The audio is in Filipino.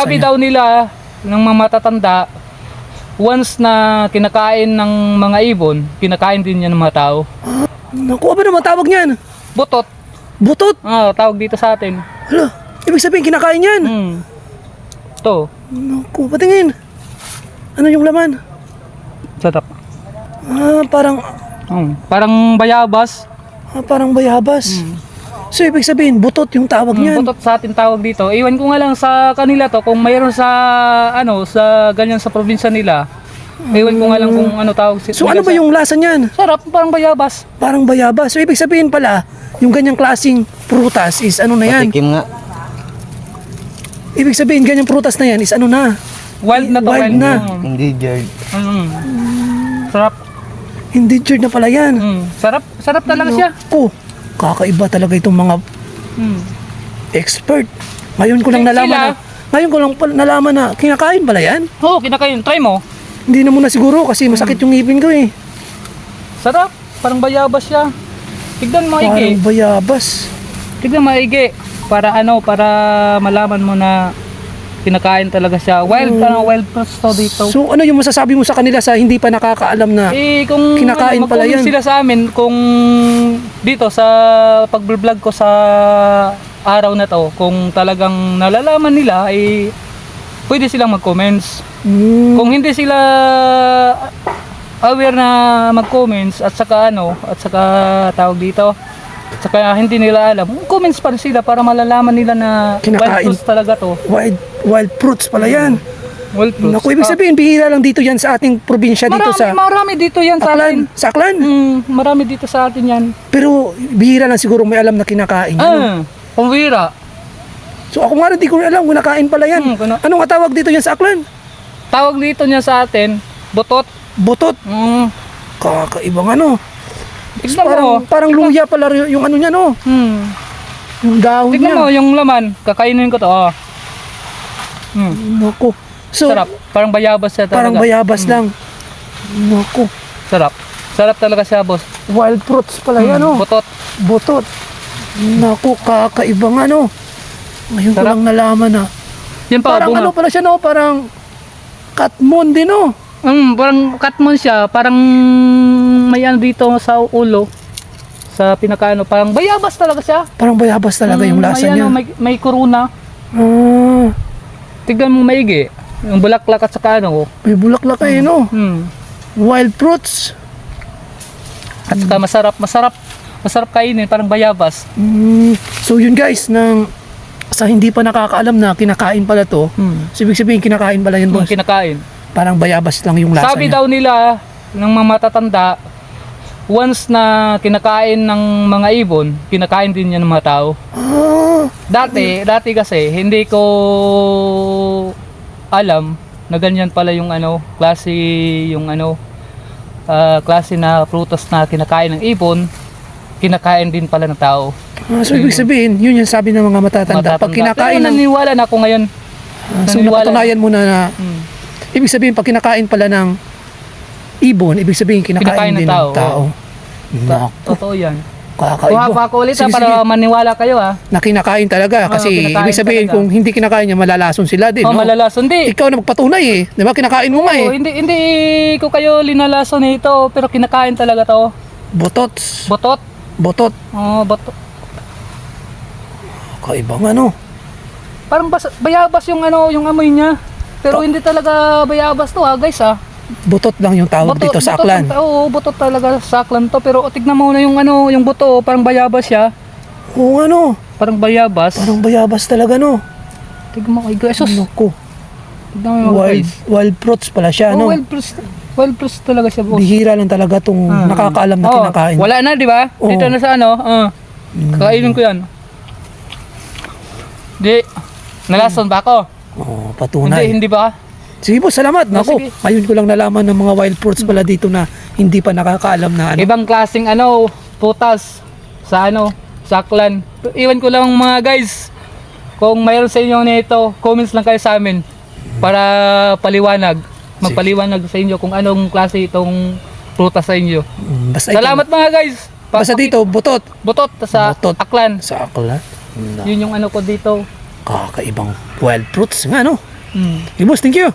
Sabi daw nila ng mga matatanda, once na kinakain ng mga ibon, kinakain din yan ng mga tao. Naku, ano naman tawag niyan? Butot. Butot? Ah, tawag dito sa atin. Hala, ibig sabihin kinakain yan. Hmm. To. Naku, patingin. Ano yung laman? Sarap. Ah, parang, Hmm. Parang bayabas. ah, parang bayabas. So, ibig sabihin, butot yung tawag Hmm, niyan. butot sa atin tawag dito. Iwan ko nga lang sa kanila to kung mayroon sa ano sa ganyan sa probinsya nila. Iwan ko nga lang kung ano tawag si So, ano ba yung lasa niyan? Sarap, parang bayabas. Parang bayabas. So, ibig sabihin pala, yung ganyang klasing prutas is ano na yan? Patikim nga. Ibig sabihin, ganyang prutas na yan is ano na? Wild na to, Wild na. Mm. Hindi, Jerd. Mm. Sarap. Endangered na pala yan. Mm. Sarap, sarap talaga siya. Oh, kakaiba talaga itong mga Mm. expert. Ngayon ko lang Eh, nalaman sila? na, ngayon ko lang nalaman na kinakain pala yan. Oo, kinakain. Try mo. Hindi na muna siguro kasi masakit yung ngipin ko eh. Sarap. Parang bayabas siya. Tignan mo, Parang Ige. bayabas. Tignan mo, Ige. Para ano, para malaman mo na kinakain talaga siya. Wild, ano, wild fruits to dito. So ano yung masasabi mo sa kanila sa hindi pa nakakaalam na Eh, kung Kinakain ano, pala mag-comment yan. sila sa amin, kung dito sa pag-vlog ko sa araw na to, kung talagang nalalaman nila, eh, pwede silang mag-comments. Hmm, Kung hindi sila aware na mag-comments at saka ano, at saka tawag dito, at saka hindi nila alam, comments pa rin sila para malalaman nila na wild Kinakain. fruits talaga to. wild, wild fruits pala yan. Wild fruits. Naku, ibig Ah, sabihin, bihira lang dito yan sa ating probinsya dito marami, sa marami dito yan sa atin. Aklan. Sa Aklan. Mm, marami dito sa atin yan. Pero bihira lang siguro may alam na kinakain. yun. Ah, pumwira. So ako nga rin di ko rin alam kung nakain pala yan. Hmm, kuno- Anong tawag dito yan sa Aklan? Tawag dito niya sa atin, butot. Butot. Mm. Kakaibang ano. Tignan mo. Parang, parang luya pala rin yung ano niya no. Hmm. Yung dahon Tignan mo niya. yung laman. Kakainin ko to. Oh. Hmm. Naku. So, Sarap. Parang bayabas siya talaga. parang bayabas Hmm. lang. Naku. Sarap. Sarap talaga siya, boss. Wild fruits pala yan Hmm, oh. Butot. Butot. Naku, kakaibang ano. Ngayon ko Sarap. lang nalaman na. Yan pa, Parang bunga. ano pala siya no, parang katmon din no. Hmm, parang katmon siya. Parang may ano dito sa ulo. Sa pinakaano. Parang bayabas talaga siya. Parang bayabas talaga yung Hmm, lasa may, niya. Ano, may, may kuruna. Ah, Tignan mo maigi. Yung bulaklak at saka ano. may bulaklak eh no. Hmm. Wild fruits. At saka masarap, masarap. Masarap kainin, parang bayabas. Mm, so yun guys, nang sa hindi pa nakakaalam na kinakain pala to, Hmm. so ibig sabihin kinakain pala yun Yung boss. kinakain. Parang bayabas lang yung lasa Sabi niya. daw nila ng mga matatanda, once na kinakain ng mga ibon, kinakain din yan ng mga tao. Ah, Dati, dati kasi hindi ko alam na ganyan pala yung ano, klase yung ano, ah, klase na prutas na kinakain ng ibon, kinakain din pala ng tao. ah, so ibig sabihin, yun yung sabi ng mga matatanda. Pag kinakain Pero ng, naniniwala na ako ngayon. ah, so naniniwala. napatunayan mo na, na Hmm. ibig sabihin pag kinakain pala ng ibon, ibig sabihin kinakain, Kinakain ng din tao, ng tao. Ta- Naku, Totoo yan. Kuha kakaiba. pa ako ulit ha, Sige, para sige. maniwala kayo ha. Na kinakain talaga kasi kinakain ibig sabihin talaga. kung hindi kinakain niya malalason sila din. Oh, no? malalas. Hindi. Ikaw na magpatunay eh. Di ba? Kinakain mo nga Oo, eh. hindi hindi ko kayo linalaso nito pero kinakain talaga to. Botots. Botot. Botot. Oh, botot. Kaibang ano. Parang bas, bayabas yung ano, yung amoy niya. Pero hindi talaga bayabas to ha, guys ha. Botot lang yung tawag dito sa aklan. ang- Oo, botot talaga sa aklan to. Pero tignan mo na yung ano, yung buto, parang bayabas siya. Oo ano. Parang bayabas. Parang bayabas talaga no. Tignan mo kay guys. Sus, Naku. tignan mo Wild, guys. wild fruits pala siya Oh, no. wild fruits. Wild fruits talaga siya, boss. Bihira lang talaga tong Ah. nakakaalam na Oh, kinakain. Wala na, di ba? Oo. Dito na sa ano, ah. Kakainin ko yan. Di, nalason ba ako? Oh, Hindi, patunay. hindi ba? Sige po, salamat. Oh, Naku, sige. ngayon ko lang nalaman ng mga wild fruits pala dito na hindi pa nakakaalam na ano. Ibang klaseng ano, putas sa ano, sa aklan. Iwan ko lang mga guys, kung mayroon sa inyo nito, comments lang kayo sa amin para paliwanag. Magpaliwanag sa inyo kung anong klase itong prutas sa inyo. Mm, Basta ito- Salamat mga guys! Pa- Basta dito, butot. Butot sa Butot. aklan. Sa aklan. Yun yung ano ko dito. Kakaibang wild fruits nga no. Mm. Boss, thank you.